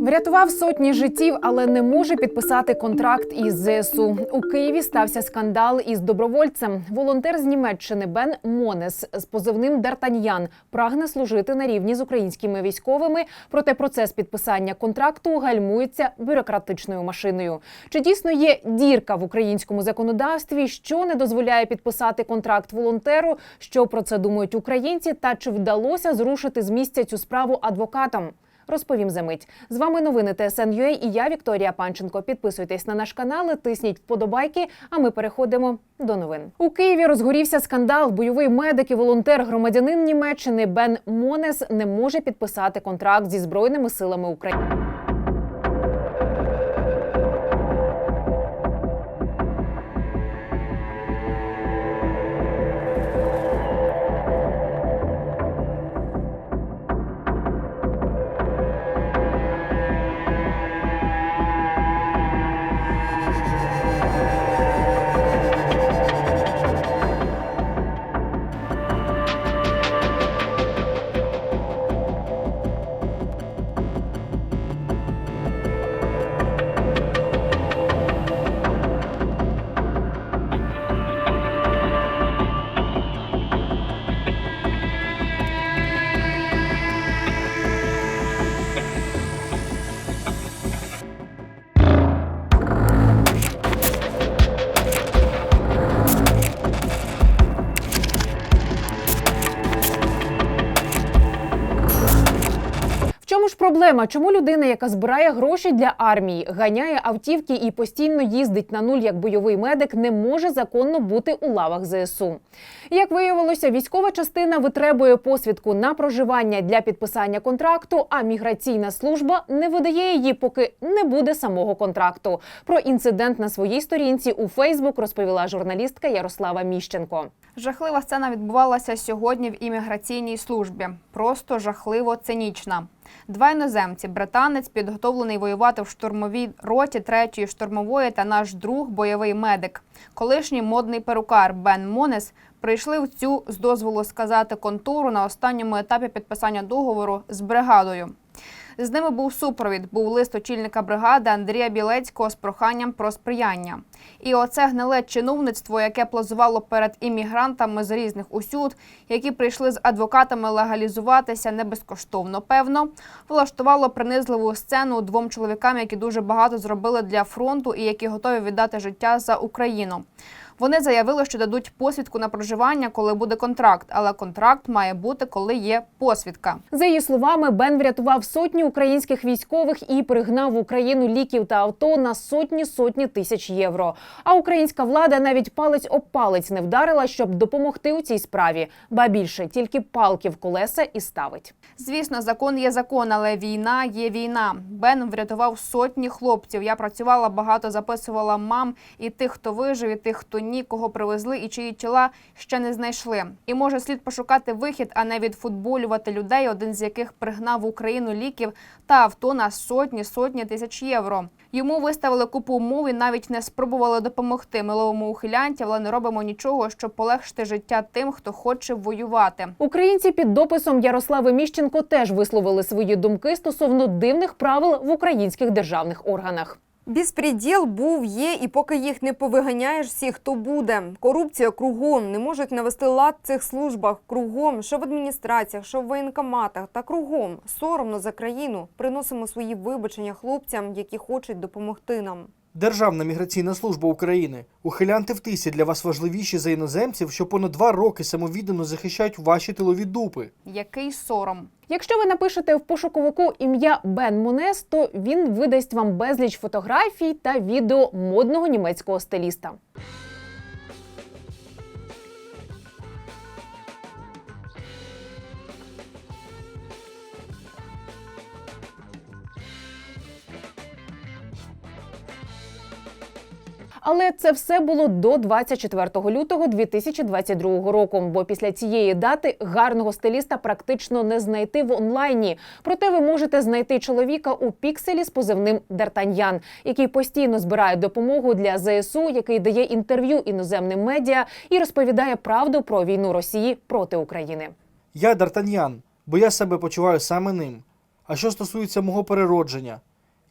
Врятував сотні життів, але не може підписати контракт із ЗСУ. У Києві стався скандал із добровольцем. Волонтер з Німеччини Бен Монес з позивним Дартаньян прагне служити на рівні з українськими військовими. Проте процес підписання контракту гальмується бюрократичною машиною. Чи дійсно є дірка в українському законодавстві, що не дозволяє підписати контракт волонтеру? Що про це думають українці? Та чи вдалося зрушити з місця цю справу адвокатам? Розповім за мить. З вами новини ТСН.UA і я Вікторія Панченко. Підписуйтесь на наш канал, тисніть вподобайки. А ми переходимо до новин. У Києві розгорівся скандал. Бойовий медик і волонтер, громадянин Німеччини Бен Монес не може підписати контракт зі збройними силами України. Проблема? Чому людина, яка збирає гроші для армії, ганяє автівки і постійно їздить на нуль як бойовий медик, не може законно бути у лавах ЗСУ? Як виявилося, військова частина витребує посвідку на проживання для підписання контракту, а міграційна служба не видає її, поки не буде самого контракту. Про інцидент на своїй сторінці у Фейсбук розповіла журналістка Ярослава Міщенко. Жахлива сцена відбувалася сьогодні в імміграційній службі. Просто жахливо цинічна. Два іноземці, британець, підготовлений воювати в штурмовій роті 3-ї штурмової та наш друг, бойовий медик, колишній модний перукар Бен Монес, прийшли в цю з дозволу сказати контору на останньому етапі підписання договору з бригадою. З ними був супровід, був лист очільника бригади Андрія Білецького з проханням про сприяння. І оце гниле чиновництво, яке плазувало перед іммігрантами з різних усюд, які прийшли з адвокатами легалізуватися не безкоштовно, певно, влаштувало принизливу сцену двом чоловікам, які дуже багато зробили для фронту і які готові віддати життя за Україну. Вони заявили, що дадуть посвідку на проживання, коли буде контракт, але контракт має бути, коли є посвідка. За її словами, Бен врятував сотні українських військових і пригнав в Україну ліків та авто на сотні сотні тисяч євро. А українська влада навіть палець об палець не вдарила, щоб допомогти у цій справі. Ба більше тільки палки в колеса і ставить. Звісно, закон є закон, але війна є війна. Бен врятував сотні хлопців. Я працювала багато, записувала мам і тих, хто вижив, і тих, хто ні, кого привезли, і чиї тіла ще не знайшли. І може слід пошукати вихід, а не відфутболювати людей, один з яких пригнав в Україну ліків та авто на сотні сотні тисяч євро. Йому виставили купу умов і навіть не спробували допомогти. Ми ловимо ухилянтів, але не робимо нічого, щоб полегшити життя тим, хто хоче воювати. Українці під дописом Ярослави Міщенко теж висловили свої думки стосовно дивних правил в українських державних органах. Безпреділ був, є, і поки їх не повиганяєш всіх, то буде. Корупція кругом не можуть навести лад в цих службах. Кругом, що в адміністраціях, що в воєнкоматах, та кругом соромно за країну. Приносимо свої вибачення хлопцям, які хочуть допомогти нам. Державна міграційна служба України. Ухилянти в тисі для вас важливіші за іноземців, що понад два роки самовіддано захищають ваші тилові дупи. Який сором. Якщо ви напишете в пошуковику ім'я Бен Монес, то він видасть вам безліч фотографій та відео модного німецького стиліста. Але це все було до 24 лютого 2022 року. Бо після цієї дати гарного стиліста практично не знайти в онлайні. Проте ви можете знайти чоловіка у пікселі з позивним Дартаньян, який постійно збирає допомогу для ЗСУ, який дає інтерв'ю іноземним медіа і розповідає правду про війну Росії проти України. Я Дартаньян, бо я себе почуваю саме ним. А що стосується мого переродження,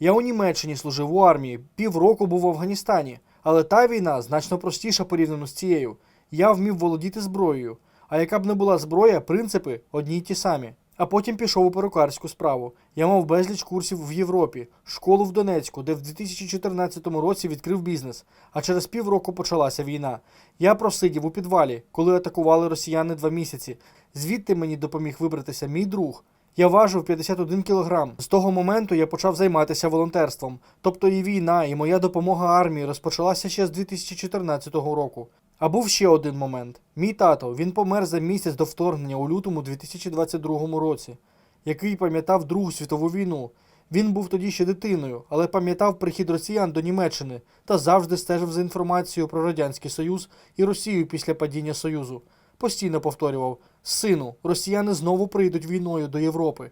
Я у Німеччині служив у армії, півроку був в Афганістані, але та війна значно простіша порівняно з цією. Я вмів володіти зброєю. А яка б не була зброя, принципи одні й ті самі. А потім пішов у перукарську справу. Я мав безліч курсів в Європі, школу в Донецьку, де в 2014 році відкрив бізнес. А через півроку почалася війна. Я просидів у підвалі, коли атакували росіяни два місяці. Звідти мені допоміг вибратися мій друг. Я важив 51 кілограм. З того моменту я почав займатися волонтерством. Тобто і війна, і моя допомога армії розпочалася ще з 2014 року. А був ще один момент. Мій тато він помер за місяць до вторгнення у лютому 2022 році, який пам'ятав Другу світову війну. Він був тоді ще дитиною, але пам'ятав прихід росіян до Німеччини та завжди стежив за інформацією про Радянський Союз і Росію після падіння Союзу. Постійно повторював: Сину, росіяни знову прийдуть війною до Європи.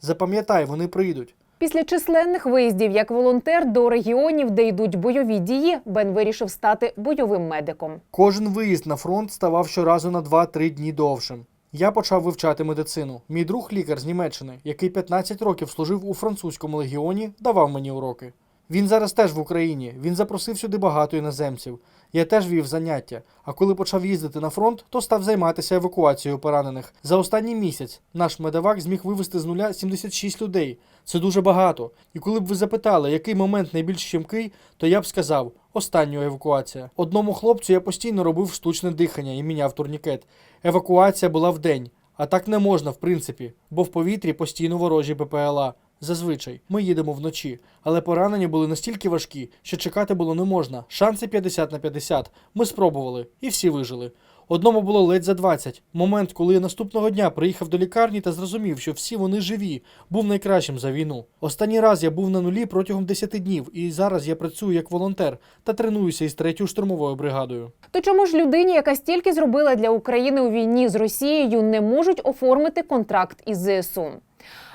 Запам'ятай, вони прийдуть. Після численних виїздів як волонтер до регіонів, де йдуть бойові дії, Бен вирішив стати бойовим медиком. Кожен виїзд на фронт ставав щоразу на 2-3 дні довшим. Я почав вивчати медицину. Мій друг лікар з Німеччини, який 15 років служив у французькому легіоні, давав мені уроки. Він зараз теж в Україні. Він запросив сюди багато іноземців. Я теж вів заняття. А коли почав їздити на фронт, то став займатися евакуацією поранених. За останній місяць наш медевак зміг вивезти з нуля 76 людей. Це дуже багато. І коли б ви запитали, який момент найбільш щемкий, то я б сказав остання евакуація. Одному хлопцю я постійно робив штучне дихання і міняв турнікет. Евакуація була вдень, а так не можна, в принципі, бо в повітрі постійно ворожі БПЛА. Зазвичай ми їдемо вночі, але поранення були настільки важкі, що чекати було не можна. Шанси 50 на 50. Ми спробували, і всі вижили. Одному було ледь за 20. Момент, коли я наступного дня приїхав до лікарні та зрозумів, що всі вони живі, був найкращим за війну. Останній раз я був на нулі протягом 10 днів, і зараз я працюю як волонтер та тренуюся із третьою штурмовою бригадою. То чому ж людині, яка стільки зробила для України у війні з Росією, не можуть оформити контракт із ЗСУ?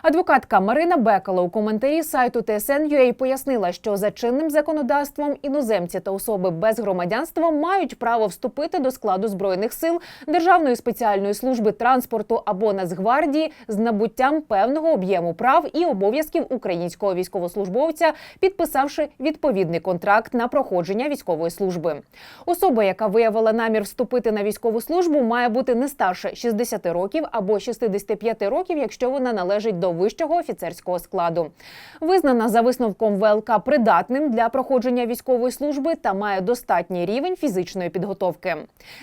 Адвокатка Марина Бекала у коментарі сайту TSN.ua пояснила, що за чинним законодавством іноземці та особи без громадянства мають право вступити до складу збройних сил Державної спеціальної служби транспорту або Нацгвардії з набуттям певного об'єму прав і обов'язків українського військовослужбовця, підписавши відповідний контракт на проходження військової служби. Особа, яка виявила намір вступити на військову службу, має бути не старше 60 років або 65 років, якщо вона належить до вищого офіцерського складу. Визнана за висновком ВЛК придатним для проходження військової служби та має достатній рівень фізичної підготовки.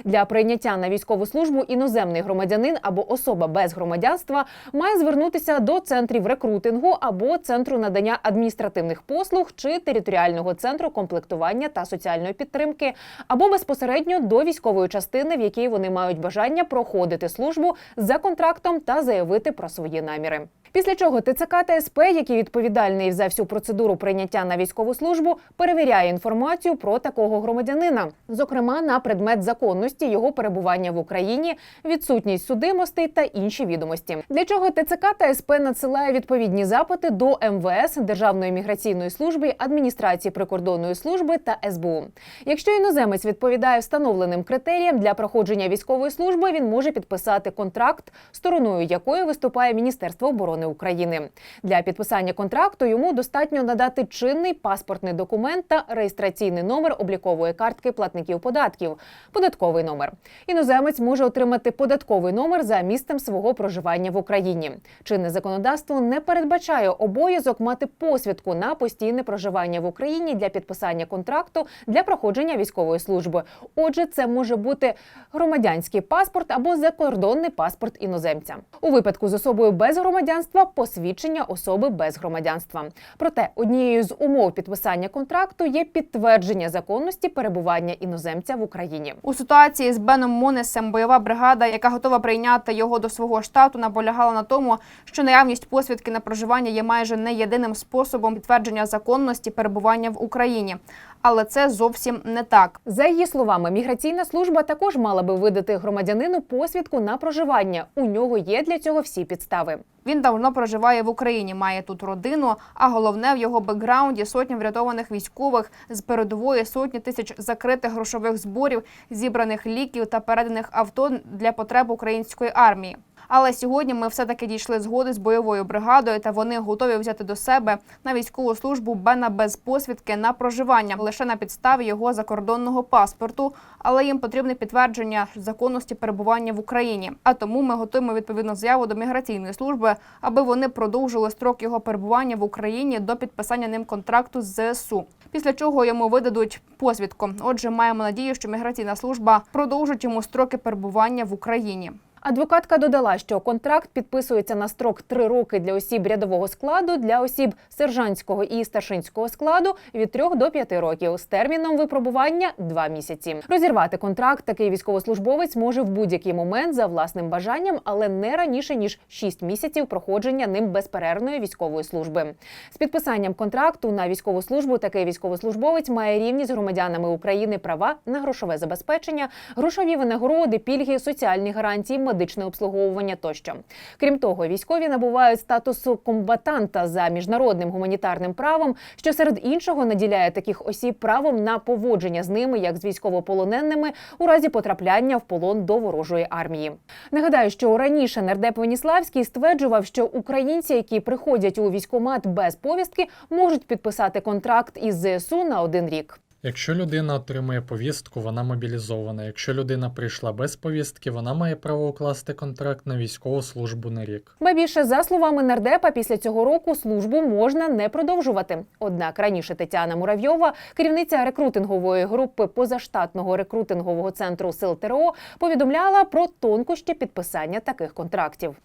Для прийняття на військову службу іноземний громадянин або особа без громадянства має звернутися до центрів рекрутингу або центру надання адміністративних послуг чи територіального центру комплектування та соціальної підтримки, або безпосередньо до військової частини, в якій вони мають бажання проходити службу за контрактом та заявити про свої наміри. Після чого ТЦК та СП, який відповідальний за всю процедуру прийняття на військову службу, перевіряє інформацію про такого громадянина, зокрема на предмет законності його перебування в Україні, відсутність судимостей та інші відомості. Для чого ТЦК та СП надсилає відповідні запити до МВС, Державної міграційної служби, адміністрації прикордонної служби та СБУ. Якщо іноземець відповідає встановленим критеріям для проходження військової служби, він може підписати контракт, стороною якої виступає Міністерство оборони України. Для підписання контракту йому достатньо надати чинний паспортний документ та реєстраційний номер облікової картки платників податків, податковий номер. Іноземець може отримати податковий номер за місцем свого проживання в Україні. Чинне законодавство не передбачає обов'язок мати посвідку на постійне проживання в Україні для підписання контракту для проходження військової служби. Отже, це може бути громадянський паспорт або закордонний паспорт іноземця. У випадку з особою без громадянства посвідчення особи без громадянства. Проте однією з умов підписання контракту є підтвердження законності перебування іноземця в Україні. У ситуації з Беном Монесем бойова бригада, яка готова прийняти його до свого штату, наполягала на тому, що наявність посвідки на проживання є майже не єдиним способом підтвердження законності перебування в Україні. Але це зовсім не так. За її словами, міграційна служба також мала би видати громадянину посвідку на проживання. У нього є для цього всі підстави. Він давно проживає в Україні, має тут родину. А головне в його бекграунді сотні врятованих військових з передової сотні тисяч закритих грошових зборів, зібраних ліків та переданих авто для потреб української армії. Але сьогодні ми все-таки дійшли згоди з бойовою бригадою, та вони готові взяти до себе на військову службу Бена без посвідки на проживання лише на підставі його закордонного паспорту. Але їм потрібне підтвердження законності перебування в Україні. А тому ми готуємо відповідну заяву до міграційної служби, аби вони продовжили строк його перебування в Україні до підписання ним контракту з ЗСУ. Після чого йому видадуть посвідку. Отже, маємо надію, що міграційна служба продовжить йому строки перебування в Україні. Адвокатка додала, що контракт підписується на строк 3 роки для осіб рядового складу, для осіб сержантського і старшинського складу від 3 до 5 років з терміном випробування 2 місяці. Розірвати контракт такий військовослужбовець може в будь-який момент за власним бажанням, але не раніше ніж 6 місяців проходження ним безперервної військової служби. З підписанням контракту на військову службу такий військовослужбовець має рівні з громадянами України права на грошове забезпечення, грошові винагороди, пільги, соціальні гарантії, медичне обслуговування тощо. Крім того, військові набувають статусу комбатанта за міжнародним гуманітарним правом, що серед іншого наділяє таких осіб правом на поводження з ними як з військовополоненими у разі потрапляння в полон до ворожої армії. Нагадаю, що раніше нардеп Веніславський стверджував, що українці, які приходять у військкомат без повістки, можуть підписати контракт із ЗСУ на один рік. Якщо людина отримує повістку, вона мобілізована. Якщо людина прийшла без повістки, вона має право укласти контракт на військову службу на рік. Ба більше, за словами нардепа, після цього року службу можна не продовжувати. Однак раніше Тетяна Муравйова, керівниця рекрутингової групи позаштатного рекрутингового центру сил ТРО, повідомляла про тонкощі підписання таких контрактів.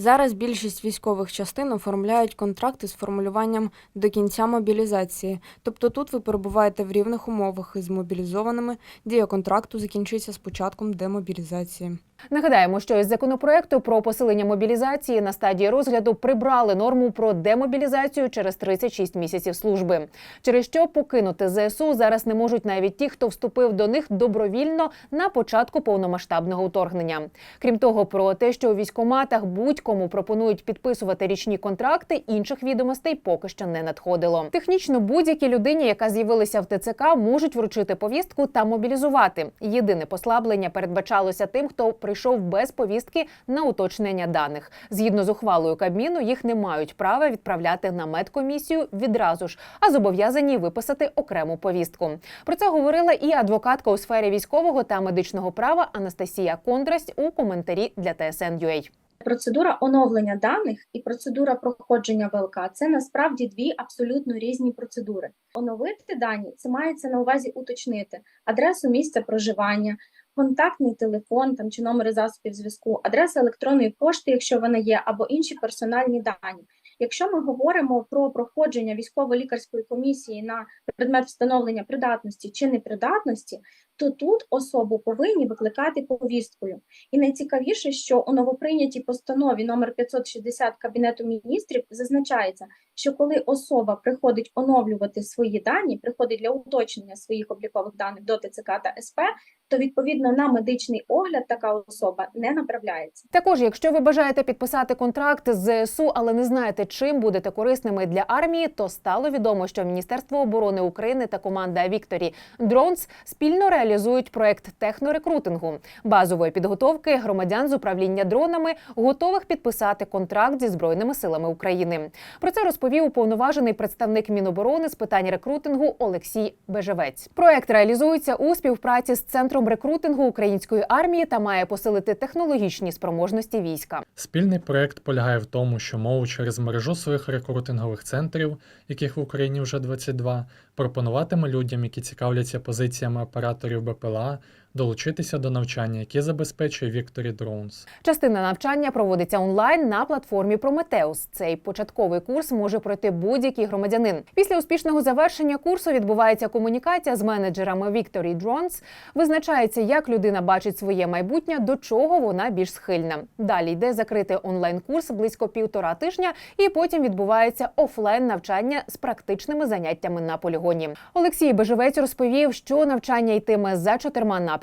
Зараз більшість військових частин оформляють контракти з формулюванням до кінця мобілізації. Тобто тут ви перебуваєте в рівних умовах із мобілізованими. Дія контракту закінчиться з початком демобілізації. Нагадаємо, що із законопроекту про посилення мобілізації на стадії розгляду прибрали норму про демобілізацію через 36 місяців служби, через що покинути ЗСУ зараз не можуть навіть ті, хто вступив до них добровільно на початку повномасштабного вторгнення. Крім того, про те, що у військоматах будь-кому пропонують підписувати річні контракти, інших відомостей поки що не надходило. Технічно будь-якій людині, яка з'явилася в ТЦК, можуть вручити повістку та мобілізувати. Єдине послаблення передбачалося тим, хто прийшов без повістки на уточнення даних. Згідно з ухвалою Кабміну, їх не мають права відправляти на медкомісію відразу ж, а зобов'язані виписати окрему повістку. Про це говорила і адвокатка у сфері військового та медичного права Анастасія Кондрасть у коментарі для TSN.ua. Процедура оновлення даних і процедура проходження ВЛК це насправді дві абсолютно різні процедури. Оновити дані це мається на увазі уточнити адресу місця проживання, контактний телефон там чи номери засобів зв'язку, адреса електронної пошти, якщо вона є, або інші персональні дані. Якщо ми говоримо про проходження військово-лікарської комісії на предмет встановлення придатності чи непридатності, то тут особу повинні викликати повісткою. І найцікавіше, що у новоприйнятій постанові номер 560 Кабінету міністрів зазначається, що коли особа приходить оновлювати свої дані, приходить для уточнення своїх облікових даних до ТЦК та СП, то відповідно на медичний огляд така особа не направляється. Також, якщо ви бажаєте підписати контракт з ЗСУ, але не знаєте, чим будете корисними для армії, то стало відомо, що Міністерство оборони України та команда Вікторі Дронс спільно реалізують проект технорекрутингу базової підготовки громадян з управління дронами, готових підписати контракт зі збройними силами України. Про це розповів уповноважений представник Міноборони з питань рекрутингу Олексій Бежевець. Проект реалізується у співпраці з центром рекрутингу української армії та має посилити технологічні спроможності війська. Спільний проект полягає в тому, що мову через мережу своїх рекрутингових центрів, яких в Україні вже 22, пропонуватиме людям, які цікавляться позиціями операторів БПЛА, долучитися до навчання, яке забезпечує Victory Drones. Частина навчання проводиться онлайн на платформі Прометеус. Цей початковий курс може пройти будь-який громадянин. Після успішного завершення курсу відбувається комунікація з менеджерами Victory Drones. Визначається, як людина бачить своє майбутнє, до чого вона більш схильна. Далі йде закритий онлайн-курс близько півтора тижня, і потім відбувається офлайн навчання з практичними заняттями на полігоні. Олексій Бежевець розповів, що навчання йтиме за чотирма напрямками: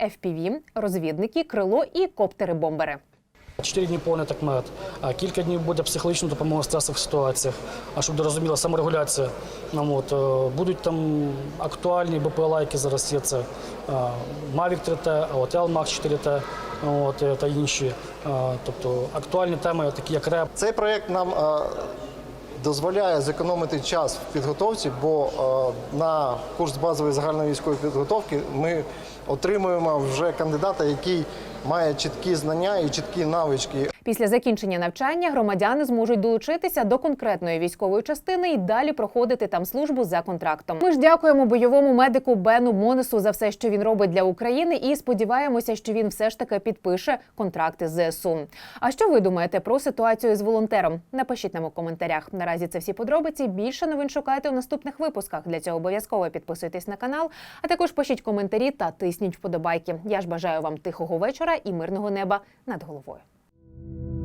FPV, розвідники, крило і коптери-бомбери. Чотири дні повний такмет, а кілька днів буде психологічна допомога в стресових ситуаціях. А щоб зрозуміла саморегуляція. Ну, от, е, будуть там актуальні БПЛА, які зараз є. Це е, Mavic 3T, от LMAX 4T, от, е, та інші. Тобто актуальні теми, такі як РЕП, Цей проєкт нам дозволяє зекономити час в підготовці, бо е, на курс базової загальної військової підготовки ми отримуємо вже кандидата, який має чіткі знання і чіткі навички Після закінчення навчання громадяни зможуть долучитися до конкретної військової частини і далі проходити там службу за контрактом. Ми ж дякуємо бойовому медику Бену Монесу за все, що він робить для України, і сподіваємося, що він все ж таки підпише контракти з ЗСУ. А що ви думаєте про ситуацію з волонтером? Напишіть нам у коментарях. Наразі це всі подробиці. Більше новин шукайте у наступних випусках. Для цього обов'язково підписуйтесь на канал, а також пишіть коментарі та тисніть вподобайки. Я ж бажаю вам тихого вечора і мирного неба над головою. thank you